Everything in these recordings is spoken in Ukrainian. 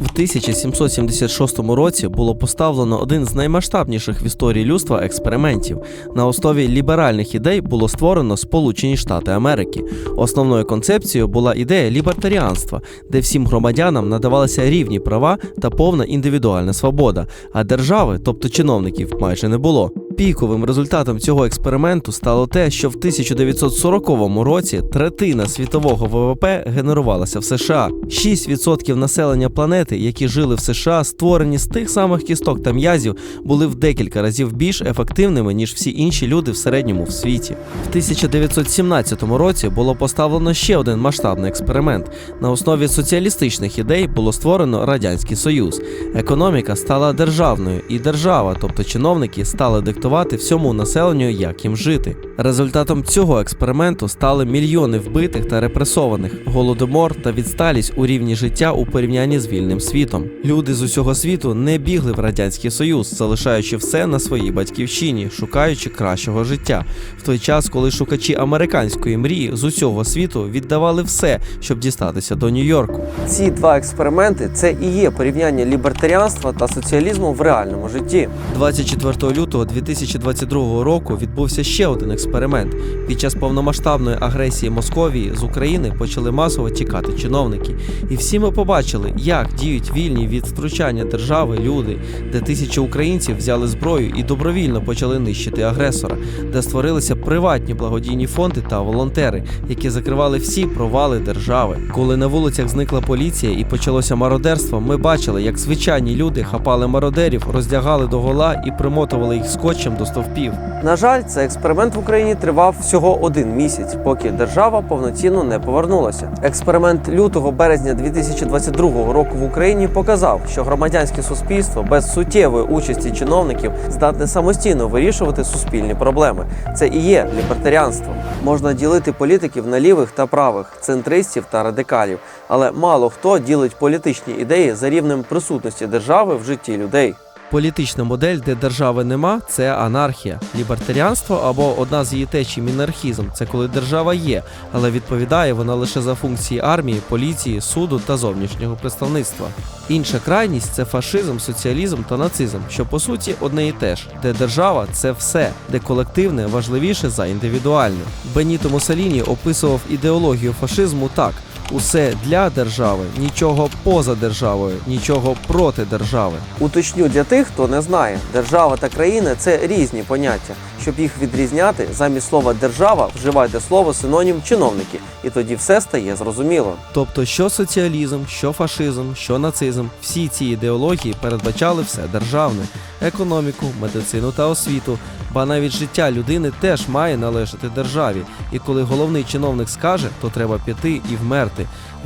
В 1776 році було поставлено один з наймасштабніших в історії людства експериментів. На основі ліберальних ідей було створено Сполучені Штати Америки. Основною концепцією була ідея лібертаріанства, де всім громадянам надавалися рівні права та повна індивідуальна свобода, а держави, тобто чиновників, майже не було. Піковим результатом цього експерименту стало те, що в 1940 році третина світового ВВП генерувалася в США. 6% населення планети, які жили в США, створені з тих самих кісток та м'язів, були в декілька разів більш ефективними ніж всі інші люди в середньому в світі. В 1917 році було поставлено ще один масштабний експеримент. На основі соціалістичних ідей було створено радянський союз. Економіка стала державною, і держава, тобто чиновники, стали диктувати всьому населенню, як їм жити. Результатом цього експерименту стали мільйони вбитих та репресованих, голодомор та відсталість у рівні життя у порівнянні з вільним світом. Люди з усього світу не бігли в радянський союз, залишаючи все на своїй батьківщині, шукаючи кращого життя. В той час, коли шукачі американської мрії з усього світу віддавали все, щоб дістатися до Нью-Йорку. Ці два експерименти це і є порівняння лібертаріанства та соціалізму в реальному житті. 24 лютого 2022 року відбувся ще один експеримент. Під час повномасштабної агресії Московії з України почали масово тікати чиновники. І всі ми побачили, як діють вільні від втручання держави люди, де тисячі українців взяли зброю і добровільно почали нищити агресора, де створилися приватні благодійні фонди та волонтери, які закривали всі провали держави. Коли на вулицях зникла поліція і почалося мародерство, ми бачили, як звичайні люди хапали мародерів, роздягали до гола і примотували їх скотчем до стовпів. На жаль, цей експеримент в Україні тривав всього один місяць, поки держава повноцінно не повернулася. Експеримент лютого березня 2022 року в Україні показав, що громадянське суспільство без суттєвої участі чиновників здатне самостійно вирішувати суспільні проблеми. Це і є лібертаріанство. Можна ділити політиків на лівих та правих, центристів та радикалів, але мало хто ділить політичні ідеї за рівнем присутності держави в житті людей. Політична модель, де держави нема, це анархія. Лібертаріанство або одна з її течій мінархізм це коли держава є, але відповідає вона лише за функції армії, поліції, суду та зовнішнього представництва. Інша крайність це фашизм, соціалізм та нацизм, що по суті одне і те ж, де держава це все, де колективне важливіше за індивідуальне. Беніто Муссоліні описував ідеологію фашизму так. Усе для держави, нічого поза державою, нічого проти держави. Уточню для тих, хто не знає, держава та країна це різні поняття. Щоб їх відрізняти, замість слова держава вживайте слово синонім чиновники, і тоді все стає зрозуміло. Тобто, що соціалізм, що фашизм, що нацизм, всі ці ідеології передбачали все державне, економіку, медицину та освіту. Ба навіть життя людини теж має належати державі. І коли головний чиновник скаже, то треба піти і вмерти.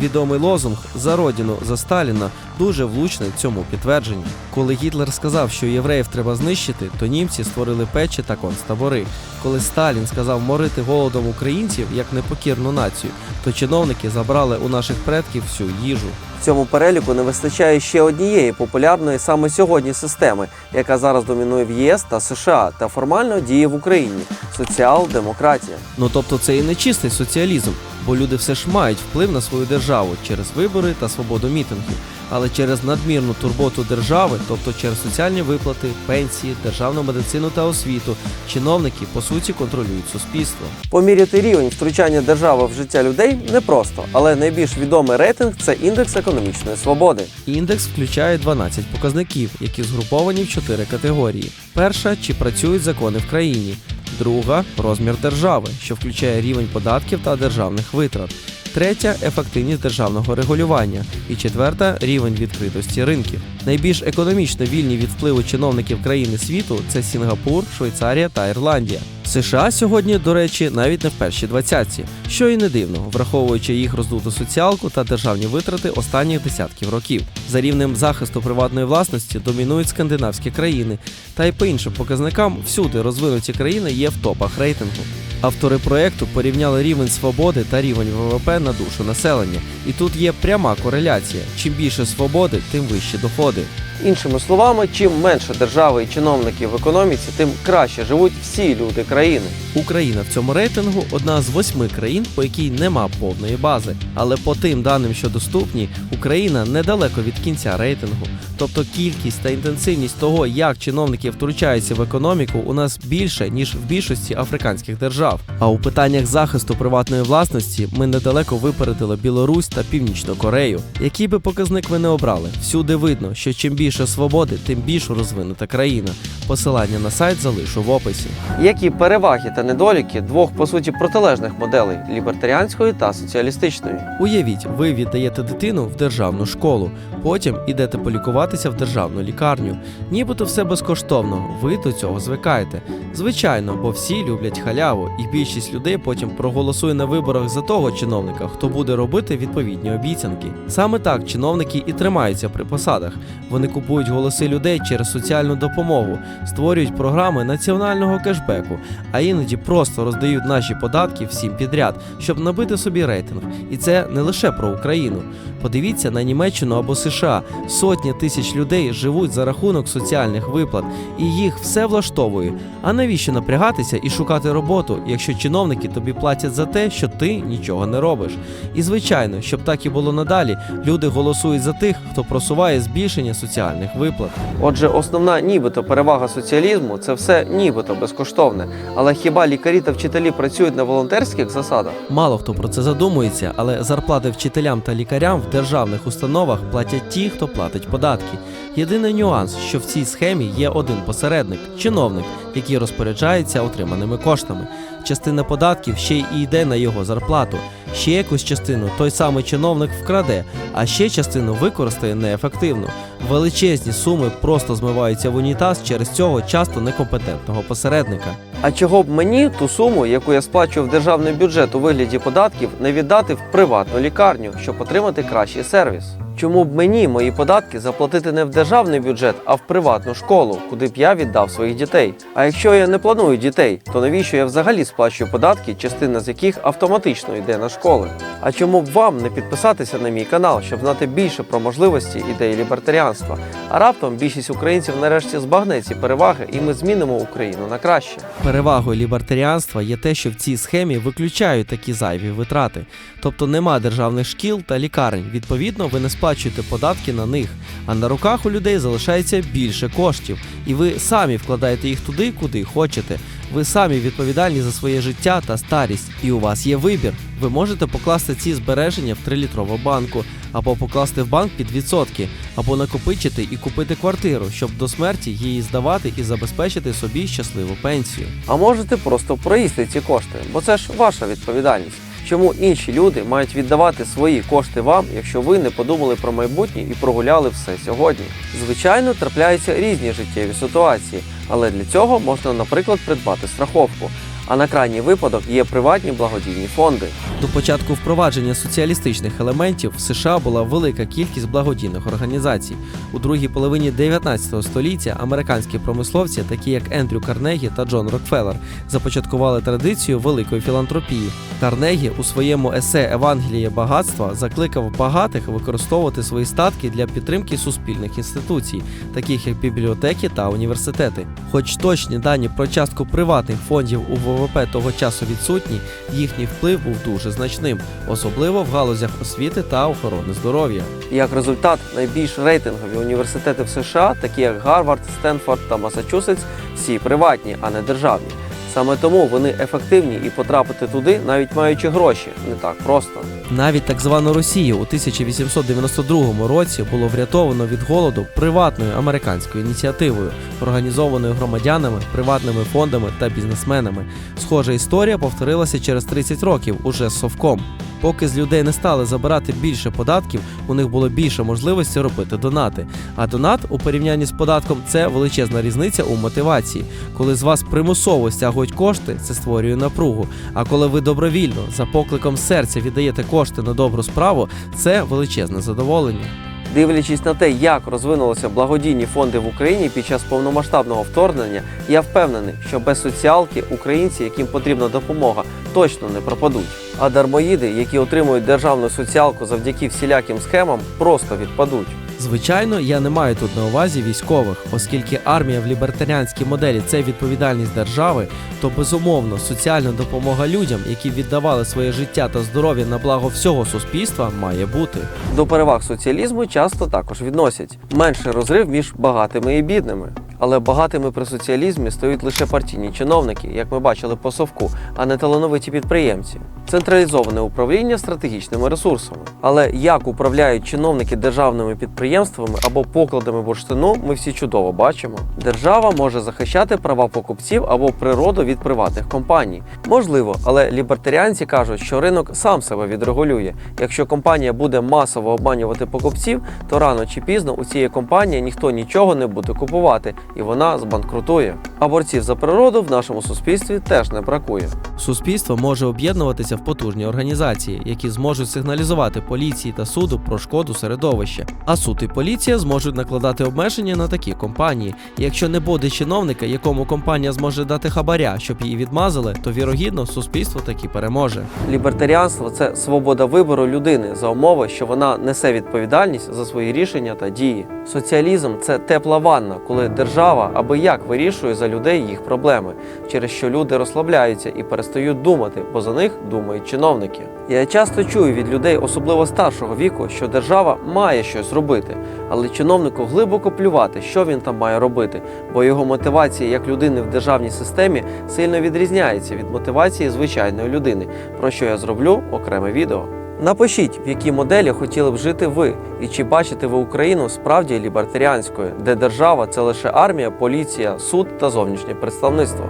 Відомий лозунг за родину за Сталіна дуже влучний цьому підтвердженні. Коли Гітлер сказав, що євреїв треба знищити, то німці створили печі та концтабори. Коли Сталін сказав морити голодом українців як непокірну націю, то чиновники забрали у наших предків всю їжу. В цьому переліку не вистачає ще однієї популярної саме сьогодні системи, яка зараз домінує в ЄС та США та формально діє в Україні соціал-демократія. Ну тобто це і не чистий соціалізм, бо люди все ж мають вплив на свою державу через вибори та свободу мітингів, але через надмірну турботу держави, тобто через соціальні виплати, пенсії, державну медицину та освіту, чиновники по суті контролюють суспільство. Поміряти рівень втручання держави в життя людей непросто, але найбільш відомий рейтинг це індекс економічної свободи. Індекс включає 12 показників, які згруповані в чотири категорії: перша чи працюють закони в країні, друга розмір держави, що включає рівень податків та державних витрат. Третя ефективність державного регулювання. І четверта рівень відкритості ринків. Найбільш економічно вільні від впливу чиновників країни світу це Сінгапур, Швейцарія та Ірландія. США сьогодні, до речі, навіть не в першій двадцятці, що і не дивно, враховуючи їх роздуту соціалку та державні витрати останніх десятків років. За рівнем захисту приватної власності домінують скандинавські країни, та й по іншим показникам всюди розвинуті країни є в топах рейтингу. Автори проекту порівняли рівень свободи та рівень ВВП на душу населення, і тут є пряма кореляція: чим більше свободи, тим вищі доходи. Іншими словами, чим менше держави і чиновників в економіці, тим краще живуть всі люди країни. Україна в цьому рейтингу одна з восьми країн, по якій нема повної бази. Але по тим даним, що доступні, Україна недалеко від кінця рейтингу. Тобто кількість та інтенсивність того, як чиновники втручаються в економіку, у нас більше ніж в більшості африканських держав. А у питаннях захисту приватної власності ми недалеко випередили Білорусь та Північну Корею. Який би показник ви не обрали, всюди видно, що чим більше свободи, тим більш розвинута країна. Посилання на сайт залишу в описі. Які переваги та недоліки двох по суті протилежних моделей лібертаріанської та соціалістичної? Уявіть, ви віддаєте дитину в державну школу, потім ідете полікуватися в державну лікарню. Нібито все безкоштовно, ви до цього звикаєте. Звичайно, бо всі люблять халяву, і більшість людей потім проголосує на виборах за того чиновника, хто буде робити відповідні обіцянки. Саме так чиновники і тримаються при посадах. Вони купують голоси людей через соціальну допомогу, створюють програми національного кешбеку, а іноді просто роздають наші податки всім підряд, щоб набити собі рейтинг. І це не лише про Україну. Подивіться на Німеччину або США. Сотні тисяч людей живуть за рахунок соціальних виплат, і їх все влаштовує. А навіщо напрягатися і шукати роботу, якщо чиновники тобі платять за те, що ти нічого не робиш? І звичайно, щоб так і було надалі, люди голосують за тих, хто просуває збільшення соціальних виплат. Отже, основна нібито перевага соціалізму це все нібито безкоштовне. Але хіба лікарі та вчителі працюють на волонтерських засадах? Мало хто про це задумується, але зарплати вчителям та лікарям в державних установах платять ті, хто платить податки. Єдиний нюанс, що в цій схемі є один посередник чиновник, який розпоряджається отриманими коштами. Частина податків ще й йде на його зарплату. Ще якусь частину той самий чиновник вкраде, а ще частину використає неефективно. Величезні суми просто змиваються в унітаз через цього часто некомпетентного посередника. А чого б мені ту суму, яку я сплачую в державний бюджет у вигляді податків, не віддати в приватну лікарню, щоб отримати кращий сервіс? Чому б мені мої податки заплатити не в державний бюджет, а в приватну школу, куди б я віддав своїх дітей? А якщо я не планую дітей, то навіщо я взагалі сплачую податки, частина з яких автоматично йде на школи? А чому б вам не підписатися на мій канал, щоб знати більше про можливості ідеї лібертаріанства? А раптом більшість українців нарешті збагне ці переваги, і ми змінимо Україну на краще. Перевагою лібертаріанства є те, що в цій схемі виключають такі зайві витрати. Тобто нема державних шкіл та лікарень. Відповідно, ви не сплачуєте податки на них, а на руках у людей залишається більше коштів, і ви самі вкладаєте їх туди, куди хочете. Ви самі відповідальні за своє життя та старість, і у вас є вибір. Ви можете покласти ці збереження в 3-літрову банку, або покласти в банк під відсотки, або накопичити і купити квартиру, щоб до смерті її здавати і забезпечити собі щасливу пенсію. А можете просто проїсти ці кошти, бо це ж ваша відповідальність. Чому інші люди мають віддавати свої кошти вам, якщо ви не подумали про майбутнє і прогуляли все сьогодні? Звичайно, трапляються різні життєві ситуації, але для цього можна, наприклад, придбати страховку. А на крайній випадок є приватні благодійні фонди. До початку впровадження соціалістичних елементів в США була велика кількість благодійних організацій. У другій половині 19 століття американські промисловці, такі як Ендрю Карнегі та Джон Рокфеллер, започаткували традицію великої філантропії. Карнегі у своєму есе Евангеліє багатства закликав багатих використовувати свої статки для підтримки суспільних інституцій, таких як бібліотеки та університети. Хоч точні дані про частку приватних фондів у ВВП того часу відсутні, їхній вплив був дуже значним, особливо в галузях освіти та охорони здоров'я. Як результат, найбільш рейтингові університети в США, такі як Гарвард, Стенфорд та Масачусетс, всі приватні, а не державні. Саме тому вони ефективні і потрапити туди, навіть маючи гроші, не так просто. Навіть так звану Росію у 1892 році було врятовано від голоду приватною американською ініціативою, організованою громадянами, приватними фондами та бізнесменами. Схожа історія повторилася через 30 років уже з совком. Поки з людей не стали забирати більше податків, у них було більше можливості робити донати. А донат у порівнянні з податком це величезна різниця у мотивації. Коли з вас примусово стягують кошти, це створює напругу. А коли ви добровільно за покликом серця віддаєте кошти на добру справу, це величезне задоволення. Дивлячись на те, як розвинулися благодійні фонди в Україні під час повномасштабного вторгнення, я впевнений, що без соціалки українці, яким потрібна допомога, точно не пропадуть. А дармоїди, які отримують державну соціалку завдяки всіляким схемам, просто відпадуть. Звичайно, я не маю тут на увазі військових, оскільки армія в лібертаріанській моделі це відповідальність держави, то безумовно соціальна допомога людям, які віддавали своє життя та здоров'я на благо всього суспільства, має бути. До переваг соціалізму часто також відносять менший розрив між багатими і бідними. Але багатими при соціалізмі стають лише партійні чиновники, як ми бачили по совку, а не талановиті підприємці. Централізоване управління стратегічними ресурсами. Але як управляють чиновники державними підприємствами або покладами бурштину, ми всі чудово бачимо. Держава може захищати права покупців або природу від приватних компаній. Можливо, але лібертаріанці кажуть, що ринок сам себе відрегулює. Якщо компанія буде масово обманювати покупців, то рано чи пізно у цієї компанії ніхто нічого не буде купувати, і вона збанкрутує. А борців за природу в нашому суспільстві теж не бракує. Суспільство може об'єднуватися в потужні організації, які зможуть сигналізувати поліції та суду про шкоду середовища. А суд і поліція зможуть накладати обмеження на такі компанії. Якщо не буде чиновника, якому компанія зможе дати хабаря, щоб її відмазали, то вірогідно суспільство таки переможе. Лібертаріанство це свобода вибору людини за умови, що вона несе відповідальність за свої рішення та дії. Соціалізм це тепла ванна, коли держава аби як вирішує за людей їх проблеми, через що люди розслабляються і перестають думати, бо за них думають чиновники. Я часто чую від людей, особливо старшого віку, що держава має щось робити, але чиновнику глибоко плювати, що він там має робити, бо його мотивація як людини в державній системі сильно відрізняється від мотивації звичайної людини, про що я зроблю окреме відео. Напишіть, в якій моделі хотіли б жити ви, і чи бачите ви Україну справді лібертаріанською, де держава це лише армія, поліція, суд та зовнішнє представництво.